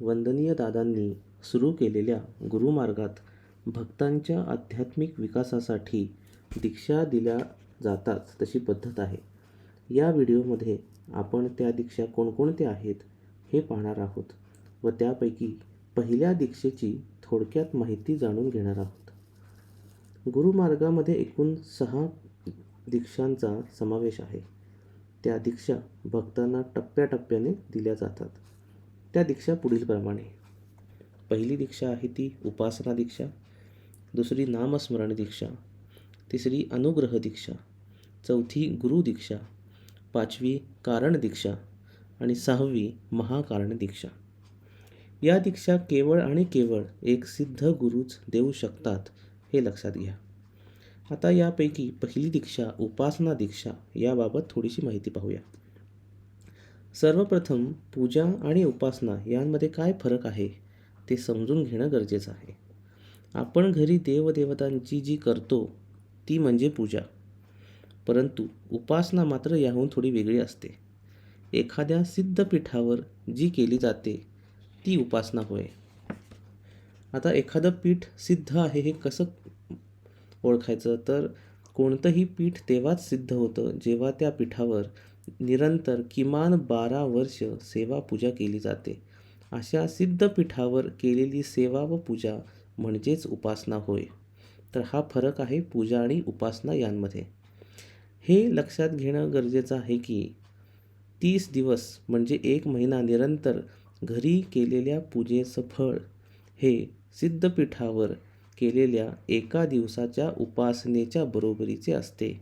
वंदनीय दादांनी सुरू केलेल्या गुरुमार्गात भक्तांच्या आध्यात्मिक विकासासाठी दीक्षा दिल्या जातात तशी पद्धत आहे. या व्हिडिओमध्ये आपण त्या दीक्षा कोणकोणत्या आहेत हे पाहणार आहोत व त्यापैकी पहिल्या दीक्षेची थोडक्यात माहिती जाणून घेणार आहोत. गुरुमार्गामध्ये एकूण सहा दीक्षांचा समावेश आहे. त्या दीक्षा भक्तांना टप्प्याटप्प्याने दिल्या जातात. त्या दीक्षा पुढीलप्रमाणे पहिली दीक्षा आहे ती उपासना दीक्षा दुसरी नामस्मरण दीक्षा तिसरी अनुग्रह दीक्षा चौथी गुरु दीक्षा पाचवी कारण दीक्षा आणि सहावी महाकारण दीक्षा. या दीक्षा केवळ आणि केवळ एक सिद्ध गुरुच देऊ शकतात हे लक्षात घ्या. आता यापैकी पहिली दीक्षा उपासना दीक्षा याबाबत थोडीशी माहिती पाहूया. सर्वप्रथम पूजा आणि उपासना यांमध्ये काय फरक आहे ते समजून घेणं गरजेचं आहे. आपण घरी देवदेवतांची जी करतो ती म्हणजे पूजा. परंतु उपासना मात्र याहून थोडी वेगळी असते. एखाद्या सिद्ध पीठावर जी केली जाते ती उपासना होय. आता एखादं पीठ सिद्ध आहे हे कसं ओळखायचं? तर कोणतंही पीठ तेव्हाच सिद्ध होतं जेव्हा त्या पीठावर निरंतर किमान बारा वर्ष सेवा पूजा केली जाते. अशा सिद्धपीठावर केलेली सेवा व पूजा म्हणजेच उपासना होय. तर हा फरक आहे पूजा आणि उपासना यांमध्ये. हे लक्षात घेणं गरजेचं आहे की तीस दिवस म्हणजे एक महिना निरंतर घरी केलेल्या पूजेचं फळ हे सिद्धपीठावर केलेल्या एका दिवसाच्या उपासनेच्या बरोबरीचे असते.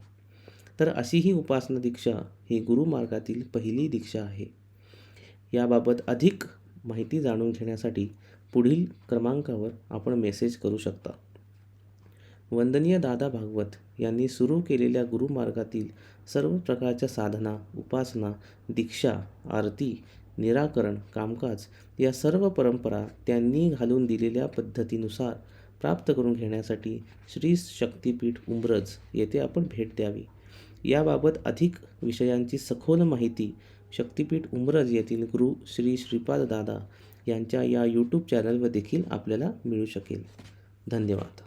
तर अशी ही उपासना दीक्षा ही गुरुमार्गातील पहिली दीक्षा आहे. याबाबत अधिक माहिती जाणून घेण्यासाठी पुढील क्रमांकावर आपण मेसेज करू शकता. वंदनीय दादा भागवत यांनी सुरू केलेल्या गुरुमार्गातील सर्व प्रकारच्या साधना उपासना दीक्षा आरती निराकरण कामकाज या सर्व परंपरा त्यांनी घालून दिलेल्या पद्धतीनुसार प्राप्त करून घेण्यासाठी श्री शक्तिपीठ उंब्रज येथे आपण भेट द्यावी. याबाबत अधिक विषयांची सखोल माहिती शक्तिपीठ उमरज येथील गुरु श्री श्रीपाद दादा यांच्या या यूट्यूब चॅनलवर देखील आपल्याला मिळू शकेल. धन्यवाद.